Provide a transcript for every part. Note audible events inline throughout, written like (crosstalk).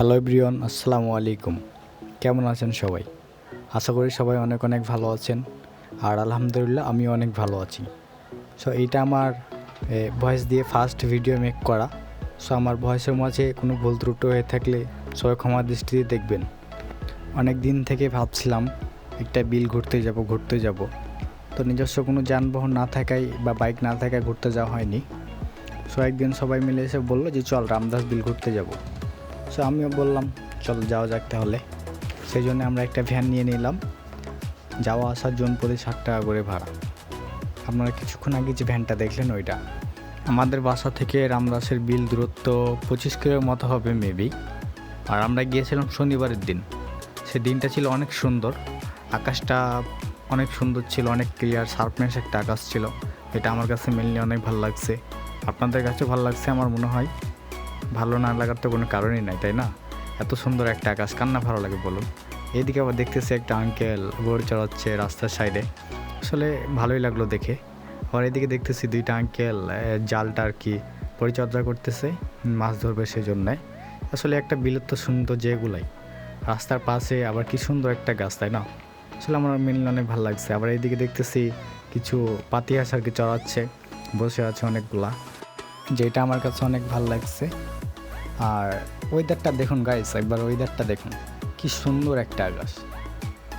Hello everyone, আসসালামু আলাইকুম। কেমন আছেন সবাই? আশা করি সবাই অনেক অনেক ভালো আছেন। আর আলহামদুলিল্লাহ আমি অনেক ভালো আছি। সো এইটা আমার ভয়েস দিয়ে ফার্স্ট ভিডিও মেক করা। সো আমার ভয়েসের মাঝে কোনো ভুল ত্রুটি হয়ে থাকলে সবাই ক্ষমা দৃষ্টিতে দেখবেন। অনেক দিন থেকে ভাবছিলাম একটা বিল ঘুরতে যাব ঘুরতে যাব। তো নিজস্ব কোনো যানবাহন না থাকায় বা বাইক না থাকায় ঘুরতে যাওয়া হয়নি। সো একদিন সবাই মিলে এসে বলল যে, চল রামদাস বিল ঘুরতে যাব। সো আমিও বললাম, চল যাওয়া যাক তাহলে। সেই জন্য আমরা একটা ভ্যান নিয়ে নিলাম। যাওয়া আসার জন্য প্রতি ষাট টাকা করে ভাড়া। আপনারা কিছুক্ষণ আগে যে ভ্যানটা দেখলেন ওইটা। আমাদের বাসা থেকে রামদাসের বিল দূরত্ব পঁচিশ কিলোর মতো হবে মেবি আর আমরা গিয়েছিলাম শনিবারের দিন। সে দিনটা ছিল অনেক সুন্দর। আকাশটা অনেক সুন্দর ছিল, অনেক ক্লিয়ার শার্পনেস একটা আকাশ ছিল। এটা আমার কাছে মেনলি অনেক ভালো লাগছে। আপনাদের কাছে ভালো লাগছে, আমার মনে হয়। ভালো না লাগার তো কোনো কারণই নাই, তাই না? এত সুন্দর একটা আকাশ কান্না ভালো লাগে বলুন? এদিকে আবার দেখতেছি একটা আঙ্কেল বোর্ড চড়াচ্ছে রাস্তার সাইডে আসলে ভালোই লাগল দেখে। আবার এদিকে দেখতেছি দুইটা আঙ্কেল জালটা আর কি পরিচর্যা করতেছে, মাছ ধরবে সেই জন্যে আসলে একটা বিলুপ্ত সুন্দর যেগুলাই। রাস্তার পাশে আবার কি সুন্দর একটা গাছ, তাই না? আসলে আমার মেনলি অনেক ভালো লাগছে। আবার এইদিকে দেখতেছি কিছু পাতি আর কি চড়াচ্ছে, বসে আছে অনেকগুলা। যেটা আমার কাছে অনেক ভালো লাগছে। আর ওয়েদারটা দেখুন গাইস একবার ওয়েদারটা দেখুন। কি সুন্দর একটা আকাশ।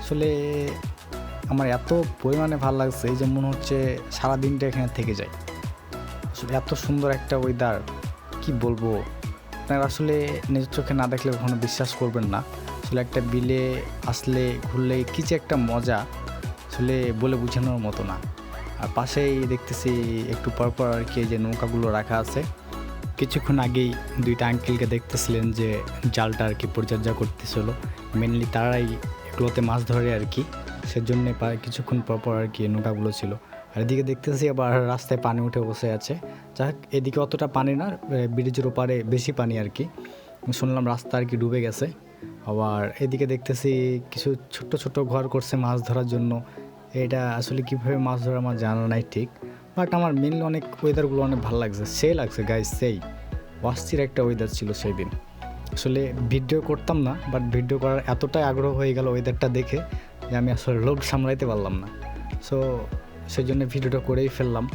আসলে আমার এত পরিমাণে ভালো লাগছে এই যে মনে হচ্ছে সারা দিনটা এখানে থেকে যায়। আসলে এত সুন্দর একটা ওয়েদার কি বলব? আপনারা আসলে নিজের চোখে না দেখলে কখনো বিশ্বাস করবেন না। আসলে একটা বিলে আসলে ঘুরলে কী যে একটা মজা, আসলে বলে বোঝানোর মতো না। আর পাশেই দেখতেছি একটু পরপর আর কি যে নৌকাগুলো রাখা আছে। কিছুক্ষণ আগেই দুইটা আঙ্কেলকে দেখতেছিলেন যে জালটা আর কি পরিচর্যা করতেছিল। মেনলি তারাই এগুলোতে মাছ ধরে আর কি। সেজন্য কিছুক্ষণ পরপর আর কি নৌকাগুলো ছিল। আর এদিকে দেখতেছি আবার রাস্তায় পানি উঠে বসে আছে। যাক, এদিকে অতটা পানি না ব্রিজের ওপারে বেশি পানি আর কি। শুনলাম রাস্তা আর কি ডুবে গেছে। আবার এদিকে দেখতেছি কিছু ছোট্ট ছোট্ট ঘর করছে মাছ ধরার জন্য। এটা আসলে কীভাবে মাছ ধরা আমার জানা নাই ঠিক। বাট আমার মেনলি অনেক ওয়েদারগুলো অনেক ভালো লাগছে। সে লাগছে গাইজ সেই। অস্থির একটা ওয়েদার ছিল সেই দিন আসলে ভিডিও করতাম না বাট ভিডিও করার এতটাই আগ্রহ হয়ে গেল ওয়েদারটা দেখে যে আমি আসলে লোভ সামলাইতে পারলাম না। সো সেই জন্য ভিডিওটা করেই ফেললাম।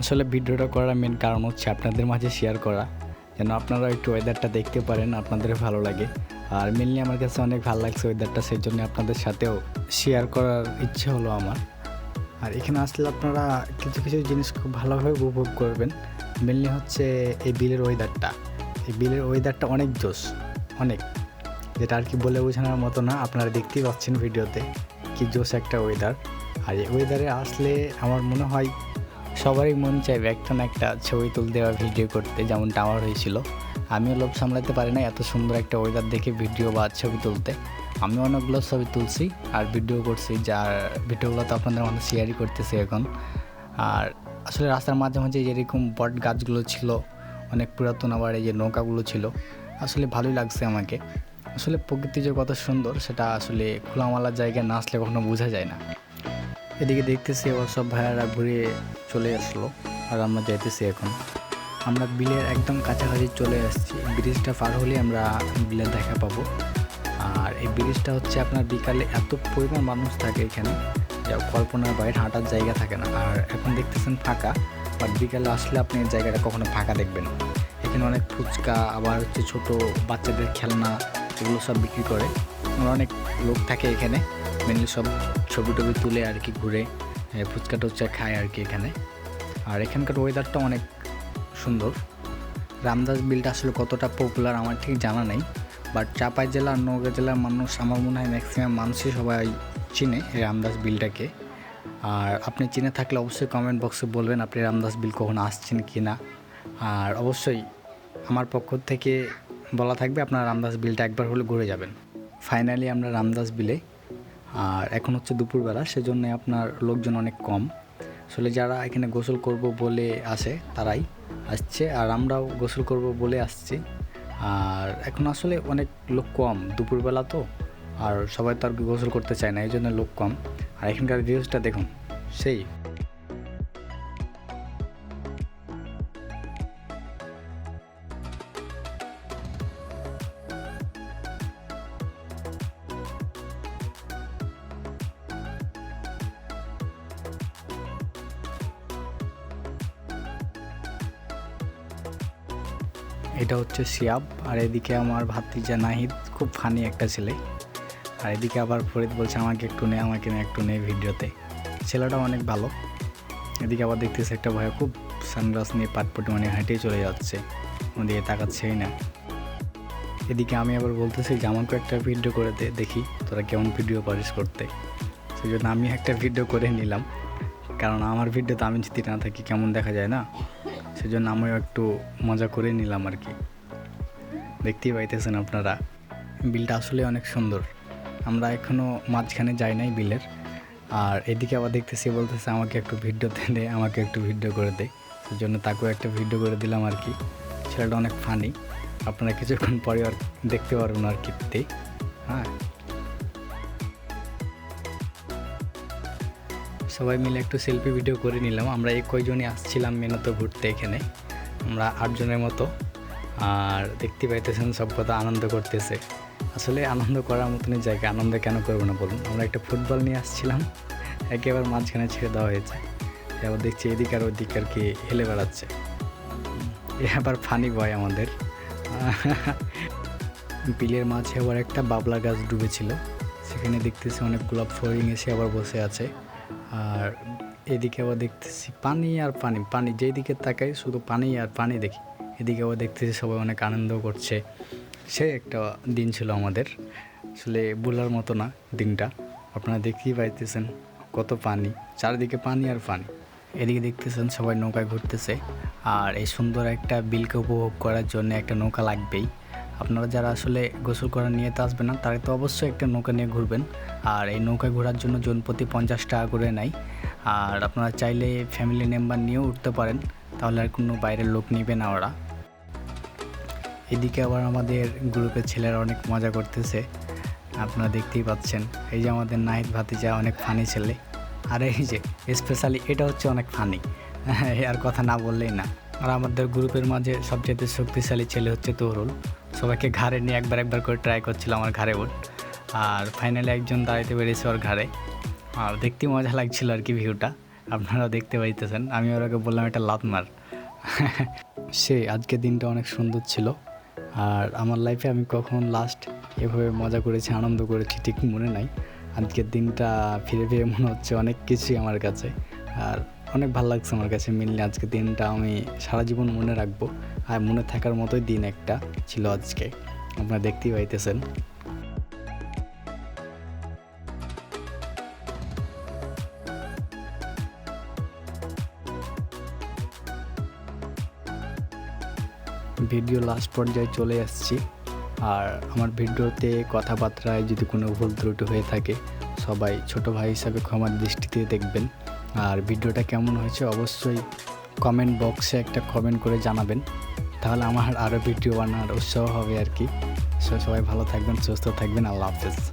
আসলে ভিডিওটা করার মেন কারণ হচ্ছে আপনাদের মাঝে শেয়ার করা। যেন আপনারা একটু ওয়েদারটা দেখতে পারেন, আপনাদের ভালো লাগে। আর মেনলি আমার কাছে অনেক ভালো লাগছে ওয়েদারটা সেই জন্য আপনাদের সাথেও শেয়ার করার ইচ্ছে হলো আমার। আর এখানে আসলে আপনারা কিছু কিছু জিনিস খুব ভালোভাবে উপভোগ করবেন। মেনলি হচ্ছে এই বিলের ওয়েদারটা এই বিলের ওয়েদারটা অনেক জোস অনেক। যেটা আর কি বলে বোঝানোর মতো না, আপনারা দেখতেই পাচ্ছেন ভিডিওতে কি জোস একটা ওয়েদার আর এই ওয়েদারে আসলে আমার মনে হয় সবারই মন চাইবে একটা না একটা ছবি তুলতে বা ভিডিও করতে, যেমনটা আমার হয়েছিল। আমিও লোভ সামলাতে পারি না এত সুন্দর একটা ওয়েদার দেখে ভিডিও বা ছবি তুলতে। আমি অনেকগুলো ছবি তুলছি আর ভিডিও করছি, যার ভিডিওগুলো তো আপনাদের মধ্যে শেয়ারই করতেছি এখন। আর আসলে রাস্তার মাঝে মাঝে যেরকম বট গাছগুলো ছিল, অনেক পুরাতন আবার এই যে নৌকাগুলো ছিল, আসলে ভালোই লাগছে আমাকে। আসলে প্রকৃতি যে কত সুন্দর, সেটা আসলে খোলামালা জায়গায় না আসলে কখনো বোঝা যায় না। এদিকে দেখতেছি আবার সব ভাইয়ারা ঘুরে চলে আসলো আর আমরা যাইতেছি এখন। আমরা বিলের একদম কাছাকাছি চলে আসছি। ব্রিজটা পার হলে আমরা বিলের দেখা পাবো। আর এই ব্রিজটা হচ্ছে আপনার বিকালে এত পরিমাণ মানুষ থাকে এখানে, যা কল্পনার বাইরে হাঁটার জায়গা থাকে না। আর এখন দেখতেছেন ফাঁকা বাট বিকালে আসলে আপনি জায়গাটা কখনো ফাঁকা দেখবেন এখানে অনেক ফুচকা, আবার হচ্ছে ছোট বাচ্চাদের খেলনা, এগুলো সব বিক্রি করে। অনেক লোক থাকে এখানে মেনলি সব ছবি টবি তুলে আর কি ঘুরে ফুচকা টুচকা খায় আর কি এখানে। আর এখানকার ওয়েদারটা অনেক সুন্দর। রামদাস বিলটা আসলে কতটা পপুলার আমার ঠিক জানা নেই বাট চাপাই জেলা নওগাঁ জেলার মানুষ আমার মনে হয় ম্যাক্সিমাম মানুষই সবাই চিনে এই রামদাস বিলটাকে। আর আপনি চিনে থাকলে অবশ্যই কমেন্ট বক্সে বলবেন আপনি রামদাস বিল কখন আসছেন কি না আর অবশ্যই আমার পক্ষ থেকে বলা থাকবে আপনার রামদাস বিলটা একবার হলে ঘুরে যাবেন। ফাইনালি আমরা রামদাস বিলে আর এখন হচ্ছে দুপুরবেলা, সেজন্য আপনার লোকজন অনেক কম। আসলে যারা এখানে গোসল করব বলে আসে, তারাই আসছে। আর আমরাও গোসল করব বলে আসছি। আর এখন আসলে অনেক লোক কম দুপুরবেলা তো, আর সবাই তো আর গোসল করতে চায় না এই জন্য লোক কম। আর এখানকার ভিউজটা দেখুন, সেই। এটা হচ্ছে সিয়াব, আর এদিকে আমার ভাতিজা নাহিদ, খুব ফানি একটা ছেলে। আর এদিকে আবার ফরিদ বলছে, আমাকে একটু নে, আমাকে নে, একটু নে ভিডিওতে। ছেলেটা অনেক ভালো। এদিকে আবার দেখতেছে একটা ভয় খুব সানগ্লাস নিয়ে পাটপটি মানে হেঁটেই চলে যাচ্ছে। ওদিকে তাকাচ্ছেই না। এদিকে আমি আবার বলতেছি, যে আমাকে একটা ভিডিও করে দে, দেখি তোরা কেমন ভিডিও পারিস করতে। সেই জন্য আমি একটা ভিডিও করে নিলাম। কারণ আমার ভিডিওতে আমি যদি না থাকি, কেমন দেখা যায় না? সেজন্য আমিও একটু মজা করে নিলাম আর কি। দেখতেই পাইতেছেন আপনারা। বিলটা আসলে অনেক সুন্দর। আমরা এখনও মাঝখানে যাই নাই বিলের। আর এদিকে আবার দেখতেছি, বলতেছে আমাকে একটু ভিডিওতে দে আমাকে একটু ভিডিও করে দে। সেই জন্য তাকেও একটা ভিডিও করে দিলাম আর কি। ছেলেটা অনেক ফানি আপনারা কিছুক্ষণ পরে আর দেখতে পারবেন আর কি হ্যাঁ। সবাই মিলে একটু সেলফি ভিডিও করে নিলাম। আমরা এই কয়জনই আসছিলাম মেনত ঘুরতে এখানে। আমরা আটজনের মতো। আর দেখতে পাইতেছেন সব কথা আনন্দ করতেছে। আসলে আনন্দ করার মতনই জায়গা। আনন্দ কেন করব না বলুন? আমরা একটা ফুটবল নিয়ে আসছিলাম। একেবারে মাঝখানে ছেড়ে দেওয়া হয়েছে। এবার দেখছি এদিক আর ওদিক আর কি হেলে বেড়াচ্ছে। এ আবার ফানি বয় আমাদের। বিলের মাঝে আবার একটা বাবলা গাছ ডুবেছিল। সেখানে দেখতেছি অনেক গোলাপ ফরিং এসে আবার বসে আছে। আর এদিকে আবার দেখতেছি পানি আর পানি পানি যেই দিকে তাকাই শুধু পানি আর পানি দেখি। এদিকে আবার দেখতেছি সবাই অনেক আনন্দ করছে। সে একটা দিন ছিল আমাদের। আসলে বলার মতো না দিনটা। আপনারা দেখতেই পাইতেছেন কত পানি, চারিদিকে পানি আর পানি। এদিকে দেখতেছেন সবাই নৌকায় ঘুরতেছে। আর এই সুন্দর একটা বিলকে উপভোগ করার জন্য একটা নৌকা লাগবেই। আপনারা যারা আসলে গোসল করার নিয়েতে আসবেন না, তারা তো অবশ্যই একটা নৌকা নিয়ে ঘুরবেন। আর এই নৌকায় ঘোরার জন্য জন প্রতি পঞ্চাশ টাকা করে নেয়। আর আপনারা চাইলে ফ্যামিলি মেম্বার নিয়েও উঠতে পারেন, তাহলে আর কোনো বাইরের লোক নেবে না ওরা। এদিকে আবার আমাদের গ্রুপের ছেলেরা অনেক মজা করতেছে। আপনারা দেখতেই পাচ্ছেন, এই যে আমাদের নাহিদ ভাতিজা অনেক ফানি ছেলে। আর এই যে স্পেশালি এটা হচ্ছে অনেক ফানি (laughs) আর কথা না বললেই না। আর আমাদের গ্রুপের মাঝে সবচেয়ে শক্তিশালী ছেলে হচ্ছে তহরুল সবাইকে ঘাড়ে নিয়ে একবার একবার করে ট্রাই করছিল আমার ঘাড়ে ওঠ আর ফাইনালি একজন দাঁড়াইতে পেরেছে ওর ঘাড়ে। আর দেখতে মজা লাগছিল আর কি ভিউটা আপনারা দেখতে পাইতেছেন। আমি ওরাকে বললাম, এটা লাত মার। (laughs) সে আজকের দিনটা অনেক সুন্দর ছিল। আর আমার লাইফে আমি কখন লাস্ট এভাবে মজা করেছি, আনন্দ করেছি, ঠিক মনে নাই। আজকের দিনটা ফিরে ফিরে মনে হচ্ছে অনেক কিছুই আমার কাছে। আর অনেক ভালো লাগছে আমার কাছে মিললে আজকের দিনটা আমি সারা জীবন মনে রাখব। আর মনে থাকার মতোই দিন একটা ছিল আজকে। আপনারা দেখতেই পাইতেছেন। ভিডিও লাস্ট পর্যায়ে চলে আসছি। আর আমার ভিডিওতে কথাবার্তায় যদি কোনো ভুল ত্রুটি হয়ে থাকে, সবাই ছোট ভাই হিসাবে ক্ষমার দৃষ্টিতে দেখবেন। আর ভিডিওটা কেমন হয়েছে অবশ্যই কমেন্ট বক্সে একটা কমেন্ট করে জানাবেন। তাহলে আমার আরও ভিডিও বানানোর উৎসাহ হবে আর কি। সবাই ভালো থাকবেন, সুস্থ থাকবেন, আল্লাহ হাফেজ।